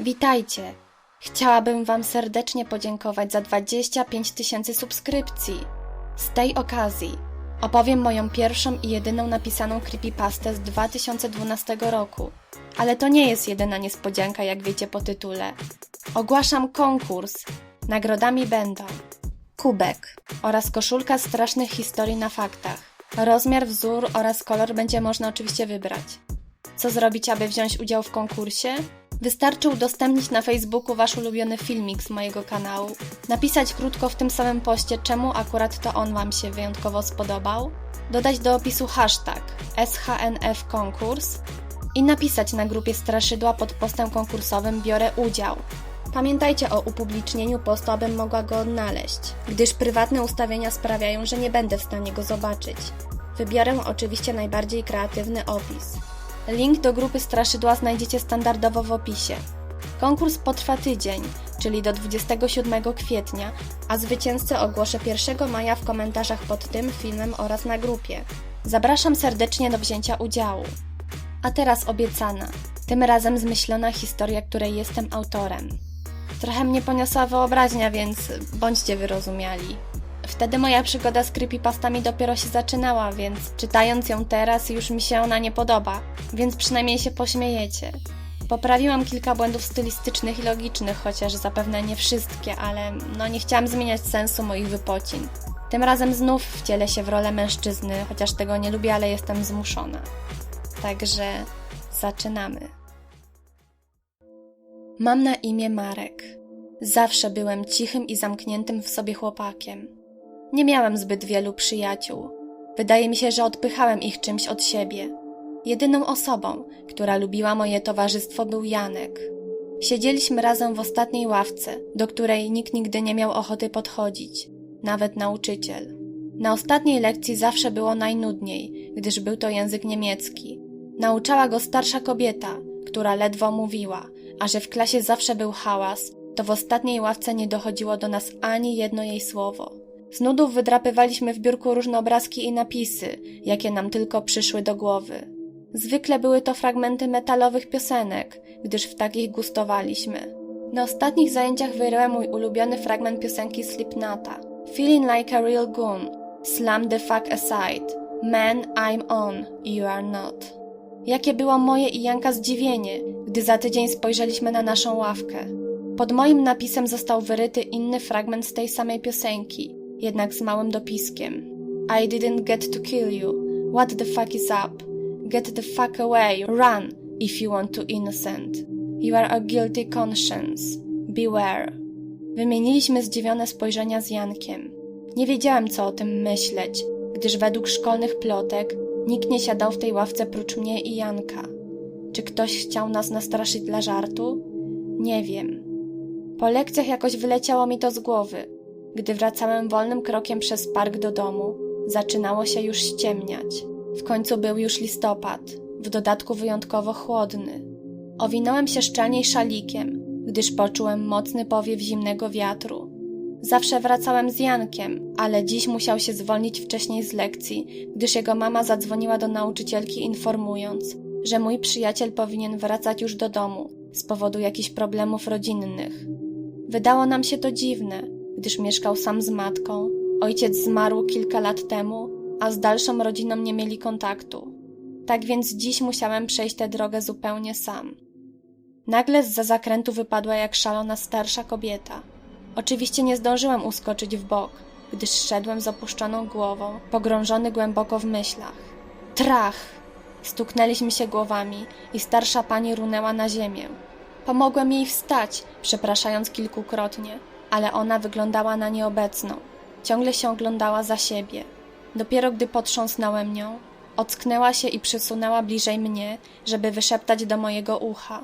Witajcie! Chciałabym Wam serdecznie podziękować za 25 tysięcy subskrypcji. Z tej okazji opowiem moją pierwszą i jedyną napisaną creepypastę z 2012 roku. Ale to nie jest jedyna niespodzianka, jak wiecie po tytule. Ogłaszam konkurs. Nagrodami będą kubek oraz koszulka strasznych historii na faktach. Rozmiar, wzór oraz kolor będzie można oczywiście wybrać. Co zrobić, aby wziąć udział w konkursie? Wystarczy udostępnić na Facebooku wasz ulubiony filmik z mojego kanału, napisać krótko w tym samym poście, czemu akurat to on wam się wyjątkowo spodobał, dodać do opisu hashtag SHNF konkurs i napisać na grupie Straszydła pod postem konkursowym biorę udział. Pamiętajcie o upublicznieniu postu, abym mogła go odnaleźć, gdyż prywatne ustawienia sprawiają, że nie będę w stanie go zobaczyć. Wybiorę oczywiście najbardziej kreatywny opis. Link do grupy Straszydła znajdziecie standardowo w opisie. Konkurs potrwa tydzień, czyli do 27 kwietnia, a zwycięzcę ogłoszę 1 maja w komentarzach pod tym filmem oraz na grupie. Zapraszam serdecznie do wzięcia udziału. A teraz obiecana, tym razem zmyślona historia, której jestem autorem. Trochę mnie poniosła wyobraźnia, więc bądźcie wyrozumiali. Wtedy moja przygoda z creepypastami dopiero się zaczynała, więc czytając ją teraz już mi się ona nie podoba, więc przynajmniej się pośmiejecie. Poprawiłam kilka błędów stylistycznych i logicznych, chociaż zapewne nie wszystkie, ale no nie chciałam zmieniać sensu moich wypocin. Tym razem znów wcielę się w rolę mężczyzny, chociaż tego nie lubię, ale jestem zmuszona. Także zaczynamy. Mam na imię Marek. Zawsze byłem cichym i zamkniętym w sobie chłopakiem. Nie miałem zbyt wielu przyjaciół. Wydaje mi się, że odpychałem ich czymś od siebie. Jedyną osobą, która lubiła moje towarzystwo, był Janek. Siedzieliśmy razem w ostatniej ławce, do której nikt nigdy nie miał ochoty podchodzić, nawet nauczyciel. Na ostatniej lekcji zawsze było najnudniej, gdyż był to język niemiecki. Nauczała go starsza kobieta, która ledwo mówiła, a że w klasie zawsze był hałas, to w ostatniej ławce nie dochodziło do nas ani jedno jej słowo. Z nudów wydrapywaliśmy w biurku różne obrazki i napisy, jakie nam tylko przyszły do głowy. Zwykle były to fragmenty metalowych piosenek, gdyż w takich gustowaliśmy. Na ostatnich zajęciach wyryłem mój ulubiony fragment piosenki Slipknota. Feeling like a real goon. Slam the fuck aside. Man, I'm on. You are not. Jakie było moje i Janka zdziwienie, gdy za tydzień spojrzeliśmy na naszą ławkę. Pod moim napisem został wyryty inny fragment z tej samej piosenki, jednak z małym dopiskiem. I didn't get to kill you. What the fuck is up? Get the fuck away. Run if you want to innocent. You are a guilty conscience. Beware. Wymieniliśmy zdziwione spojrzenia z Jankiem. Nie wiedziałem, co o tym myśleć, gdyż według szkolnych plotek nikt nie siadał w tej ławce prócz mnie i Janka. Czy ktoś chciał nas nastraszyć dla żartu? Nie wiem. Po lekcjach jakoś wyleciało mi to z głowy. Gdy wracałem wolnym krokiem przez park do domu, zaczynało się już ściemniać. W końcu był już listopad, w dodatku wyjątkowo chłodny. Owinąłem się szczelniej szalikiem, gdyż poczułem mocny powiew zimnego wiatru. Zawsze wracałem z Jankiem, ale dziś musiał się zwolnić wcześniej z lekcji, gdyż jego mama zadzwoniła do nauczycielki informując, że mój przyjaciel powinien wracać już do domu z powodu jakichś problemów rodzinnych. Wydało nam się to dziwne, gdyż mieszkał sam z matką, ojciec zmarł kilka lat temu, a z dalszą rodziną nie mieli kontaktu. Tak więc dziś musiałem przejść tę drogę zupełnie sam. Nagle z za zakrętu wypadła jak szalona starsza kobieta. Oczywiście nie zdążyłem uskoczyć w bok, gdyż szedłem z opuszczoną głową, pogrążony głęboko w myślach. Trach! Stuknęliśmy się głowami i starsza pani runęła na ziemię. Pomogłem jej wstać, przepraszając kilkukrotnie, ale ona wyglądała na nieobecną. Ciągle się oglądała za siebie. Dopiero gdy potrząsnąłem nią, ocknęła się i przysunęła bliżej mnie, żeby wyszeptać do mojego ucha.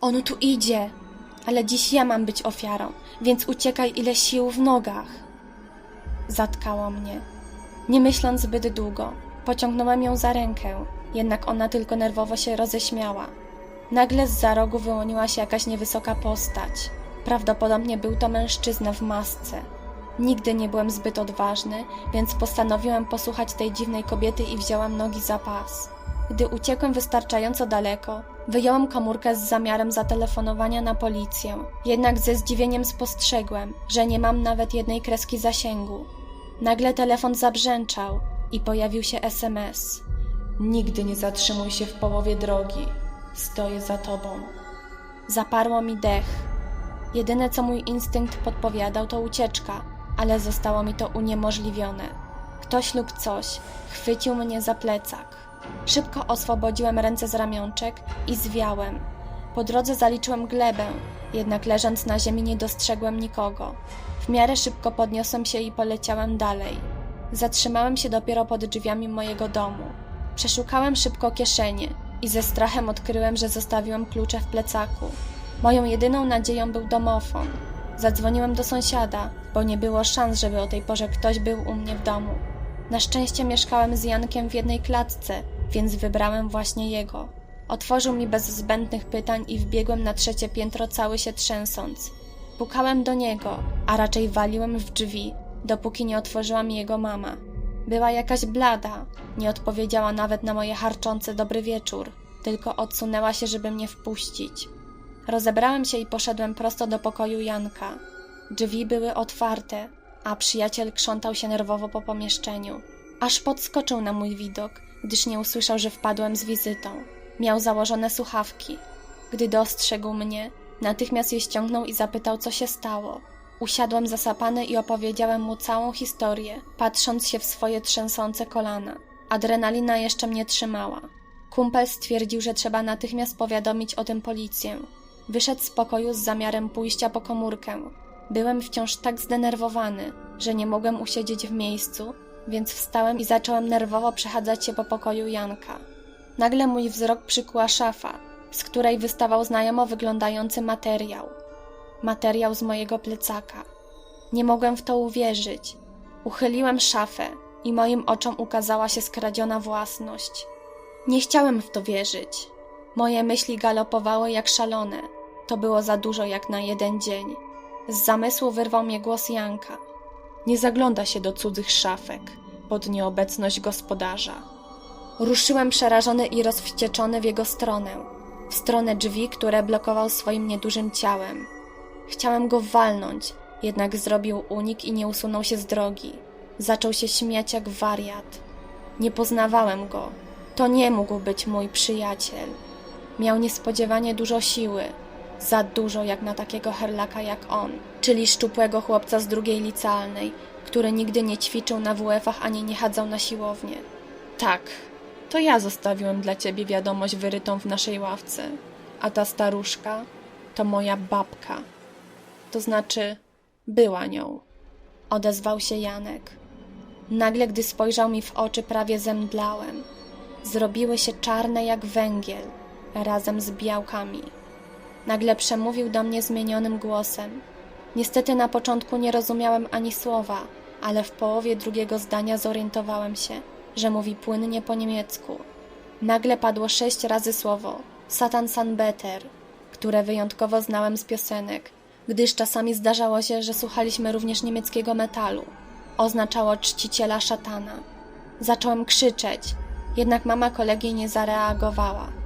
On tu idzie, ale dziś ja mam być ofiarą, więc uciekaj ile sił w nogach. Zatkało mnie. Nie myśląc zbyt długo, pociągnąłem ją za rękę, jednak ona tylko nerwowo się roześmiała. Nagle z za rogu wyłoniła się jakaś niewysoka postać. Prawdopodobnie był to mężczyzna w masce. Nigdy nie byłem zbyt odważny, więc postanowiłem posłuchać tej dziwnej kobiety i wziąłem nogi za pas. Gdy uciekłem wystarczająco daleko, wyjąłem komórkę z zamiarem zatelefonowania na policję. Jednak ze zdziwieniem spostrzegłem, że nie mam nawet jednej kreski zasięgu. Nagle telefon zabrzęczał i pojawił się SMS. Nigdy nie zatrzymuj się w połowie drogi. Stoję za tobą. Zaparło mi dech. Jedyne co mój instynkt podpowiadał to ucieczka, ale zostało mi to uniemożliwione. Ktoś lub coś chwycił mnie za plecak. Szybko oswobodziłem ręce z ramionczek i zwiałem. Po drodze zaliczyłem glebę, jednak leżąc na ziemi nie dostrzegłem nikogo. W miarę szybko podniosłem się i poleciałem dalej. Zatrzymałem się dopiero pod drzwiami mojego domu. Przeszukałem szybko kieszenie i ze strachem odkryłem, że zostawiłem klucze w plecaku. Moją jedyną nadzieją był domofon. Zadzwoniłem do sąsiada, bo nie było szans, żeby o tej porze ktoś był u mnie w domu. Na szczęście mieszkałem z Jankiem w jednej klatce, więc wybrałem właśnie jego. Otworzył mi bez zbędnych pytań i wbiegłem na trzecie piętro cały się trzęsąc. Pukałem do niego, a raczej waliłem w drzwi, dopóki nie otworzyła mi jego mama. Była jakaś blada, nie odpowiedziała nawet na moje harczące dobry wieczór, tylko odsunęła się, żeby mnie wpuścić. Rozebrałem się i poszedłem prosto do pokoju Janka. Drzwi były otwarte, a przyjaciel krzątał się nerwowo po pomieszczeniu. Aż podskoczył na mój widok, gdyż nie usłyszał, że wpadłem z wizytą. Miał założone słuchawki. Gdy dostrzegł mnie, natychmiast je ściągnął i zapytał, co się stało. Usiadłem zasapany i opowiedziałem mu całą historię, patrząc się w swoje trzęsące kolana. Adrenalina jeszcze mnie trzymała. Kumpel stwierdził, że trzeba natychmiast powiadomić o tym policję. Wyszedł z pokoju z zamiarem pójścia po komórkę. Byłem wciąż tak zdenerwowany, że nie mogłem usiedzieć w miejscu, więc wstałem i zacząłem nerwowo przechadzać się po pokoju Janka. Nagle mój wzrok przykuła szafa, z której wystawał znajomo wyglądający materiał. Materiał z mojego plecaka. Nie mogłem w to uwierzyć. Uchyliłem szafę i moim oczom ukazała się skradziona własność. Nie chciałem w to wierzyć. Moje myśli galopowały jak szalone. To było za dużo jak na jeden dzień. Z zamysłu wyrwał mnie głos Janka. Nie zagląda się do cudzych szafek pod nieobecność gospodarza. Ruszyłem przerażony i rozwścieczony w jego stronę, w stronę drzwi, które blokował swoim niedużym ciałem. Chciałem go walnąć, jednak zrobił unik i nie usunął się z drogi. Zaczął się śmiać jak wariat. Nie poznawałem go. To nie mógł być mój przyjaciel. Miał niespodziewanie dużo siły, za dużo jak na takiego herlaka jak on, czyli szczupłego chłopca z drugiej licealnej, który nigdy nie ćwiczył na WF-ach ani nie chadzał na siłownię. Tak, to ja zostawiłem dla ciebie wiadomość wyrytą w naszej ławce, a ta staruszka to moja babka. To znaczy, była nią. Odezwał się Janek. Nagle, gdy spojrzał mi w oczy, prawie zemdlałem. Zrobiły się czarne jak węgiel, razem z białkami. Nagle przemówił do mnie zmienionym głosem. Niestety na początku nie rozumiałem ani słowa, ale w połowie drugiego zdania zorientowałem się, że mówi płynnie po niemiecku. Nagle padło sześć razy słowo Satan San Beter, które wyjątkowo znałem z piosenek, gdyż czasami zdarzało się, że słuchaliśmy również niemieckiego metalu. Oznaczało czciciela szatana. Zacząłem krzyczeć, jednak mama kolegi nie zareagowała.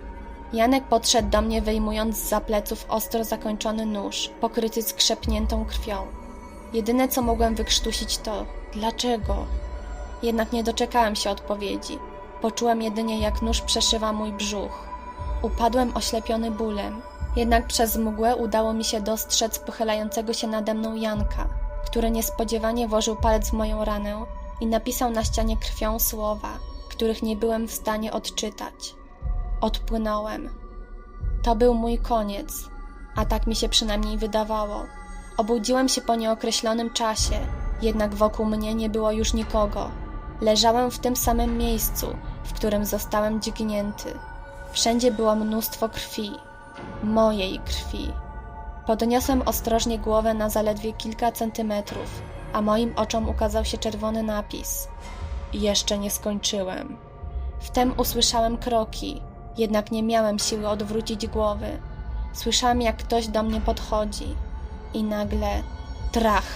Janek podszedł do mnie, wyjmując z pleców ostro zakończony nóż, pokryty skrzepniętą krwią. Jedyne co mogłem wykrztusić to dlaczego? Jednak nie doczekałem się odpowiedzi. Poczułem jedynie, jak nóż przeszywa mój brzuch. Upadłem oślepiony bólem, jednak przez mgłę udało mi się dostrzec pochylającego się nade mną Janka, który niespodziewanie włożył palec w moją ranę i napisał na ścianie krwią słowa, których nie byłem w stanie odczytać. Odpłynąłem. To był mój koniec, a tak mi się przynajmniej wydawało. Obudziłem się po nieokreślonym czasie, jednak wokół mnie nie było już nikogo. Leżałem w tym samym miejscu, w którym zostałem dźgnięty. Wszędzie było mnóstwo krwi, mojej krwi. Podniosłem ostrożnie głowę na zaledwie kilka centymetrów, a moim oczom ukazał się czerwony napis. Jeszcze nie skończyłem. Wtem usłyszałem kroki, jednak nie miałem siły odwrócić głowy. Słyszałem, jak ktoś do mnie podchodzi. I nagle trach.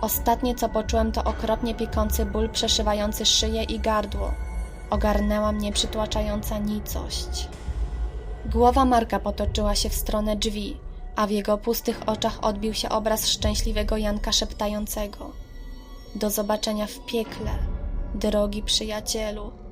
Ostatnie, co poczułem, to okropnie piekący ból przeszywający szyję i gardło. Ogarnęła mnie przytłaczająca nicość. Głowa Marka potoczyła się w stronę drzwi, a w jego pustych oczach odbił się obraz szczęśliwego Janka szeptającego: Do zobaczenia w piekle, drogi przyjacielu.